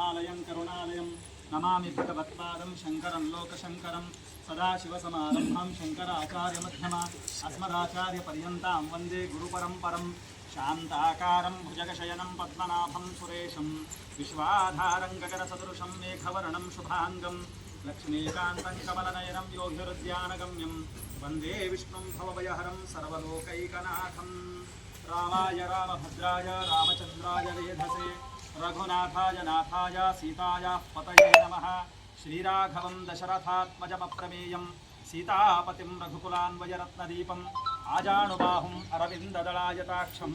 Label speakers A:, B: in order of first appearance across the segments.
A: ఆలయం కరుణాలయం. నమామి భగవత్పాదం శంకరం లోకశంకరం. సదాశివసమారంభం శంకరాచార్యమధ్యమ. అస్మదాచార్యపర్యంతాం వందే గురుపరంపరం. శాంతాకారం భుజగశయనం పద్మనాభం సురేశం. విశ్వాధారం గగనసదృశం మేఘవర్ణం శుభాంగం. లక్ష్మీకాంతం కమలనయనం యోగిరుద్యానగమ్యం. వందే విష్ణుం భవభయహరం సర్వలోకైకనాథం. రామాయ రామభద్రాయ రామచంద్రాయ వేధసే రఘునాథాయ నాథాయ సీతాయ పతయే నమ శ్రీరాఘవం దశరథాత్మజమప్రమేయం సీతాపతిం రఘుకులాన్వయరత్నదీపం ఆజానుబాహుం అరవిందదళాయతాక్షం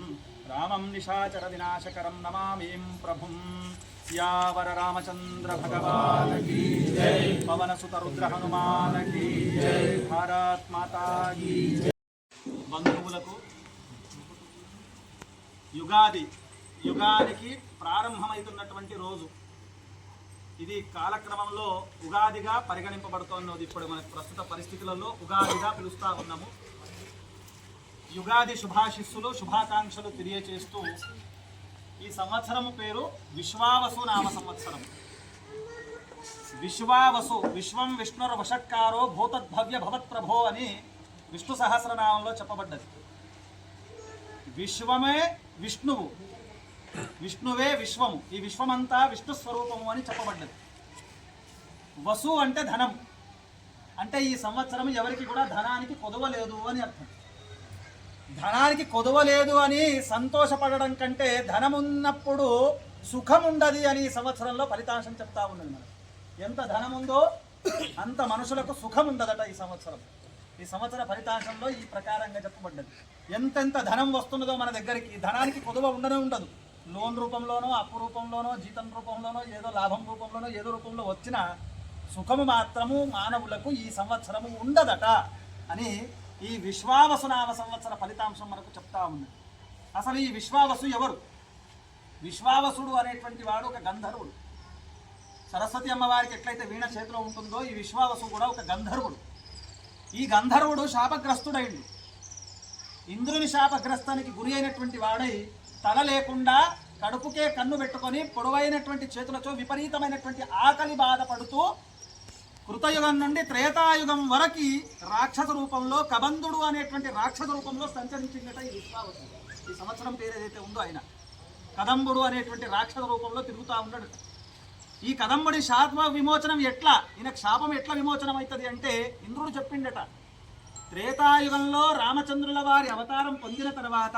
A: రామం నిశాచర వినాశకరం నమామీం ప్రభుం యావర రామచంద్ర భగవాన్ కీ జై పవన రుద్ర హనుమాన్ కీ జై భారత్ మాతా కీ జై బంధువులకు యుగాది యుగాదికి ప్రారంభమవుతున్నటువంటి రోజు. ఇది కాలక్రమంలో ఉగాదిగా పరిగణింపబడుతోన్నది ఇప్పుడు మన ప్రస్తుత పరిస్థితులలో ఉగాదిగా పిలుస్తా ఉన్నాము. యుగాది శుభాశిస్సులు శుభాకాంక్షలు తెలియచేస్తూ ఈ సంవత్సరం పేరు విశ్వావసు నామ సంవత్సరం. విశ్వావసు విశ్వం విష్ణుర్ వషట్కారో భూతద్భవ్య భవత్ప్రభో అని విష్ణు సహస్రనామంలో చెప్పబడ్డది. విశ్వమే విష్ణువు. విష్ణువే విశ్వం ఈ విశ్వమంతా విష్ణు స్వరూపము అని చెప్పబడ్డది. వసు అంటే ధనం. అంటే ఈ సంవత్సరం ఎవరికి కూడా ధనానికి కొదవలేదు అని అర్థం. ధనానికి కొదవలేదు అని సంతోషపడడం కంటే ధనం ఉన్నప్పుడు సుఖం ఉండదు అని ఈ సంవత్సరంలో ఫలితాంశం చెప్తా ఉన్నది మనం. ఎంత ధనం ఉందో అంత మనుషులకు సుఖం ఉండదట ఈ సంవత్సరం. ఈ సంవత్సర ఫలితాంశంలో ఈ ప్రకారంగా చెప్పబడ్డది. ఎంతెంత ధనం వస్తున్నదో మన దగ్గరికి ధనానికి కొదవ ఉండనే ఉండదు. లోన్ రూపంలోనో అప్పు రూపంలోనో జీతం రూపంలోనో ఏదో లాభం రూపంలోనో ఏదో రూపంలో వచ్చిన సుఖము మాత్రము మానవులకు ఈ సంవత్సరము ఉండదట అని ఈ విశ్వావసునామ సంవత్సర ఫలితాంశం మనకు చెప్తా ఉంది. అసలు ఈ విశ్వావసు ఎవరు? విశ్వావసుడు అనేటువంటి వాడు ఒక గంధర్వుడు. సరస్వతి అమ్మవారికి ఎట్లయితే వీణ చేతిలో ఉంటుందో ఈ విశ్వావసు కూడా ఒక గంధర్వుడు. ఈ గంధర్వుడు శాపగ్రస్తుడైండు. ఇంద్రుని శాపగ్రస్తానికి గురి అయినటువంటి వాడై తల లేకుండా కడుపుకే కన్ను పెట్టుకొని పొడవైనటువంటి చేతులతో విపరీతమైనటువంటి ఆకలి బాధపడుతూ కృతయుగం నుండి త్రేతాయుగం వరకు రాక్షస రూపంలో కబంధుడు అనేటువంటి రాక్షస రూపంలో సంచరించిందట ఈ విశ్వావసు ఈ సంవత్సరం పేరు ఏదైతే ఉందో ఆయన. కదంబుడు అనేటువంటి రాక్షస రూపంలో తిరుగుతూ ఉన్నాడు. ఈ కదంబుడి శాప విమోచనం ఎట్లా? ఈయన శాపం ఎట్లా విమోచనం అవుతుంది అంటే ఇంద్రుడు చెప్పిండట. త్రేతాయుగంలో రామచంద్రుల వారి అవతారం పొందిన తర్వాత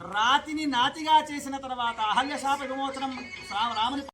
A: రాతిని నాతిగా చేసిన తర్వాత అహల్య శాప విమోచనం రా- రాముని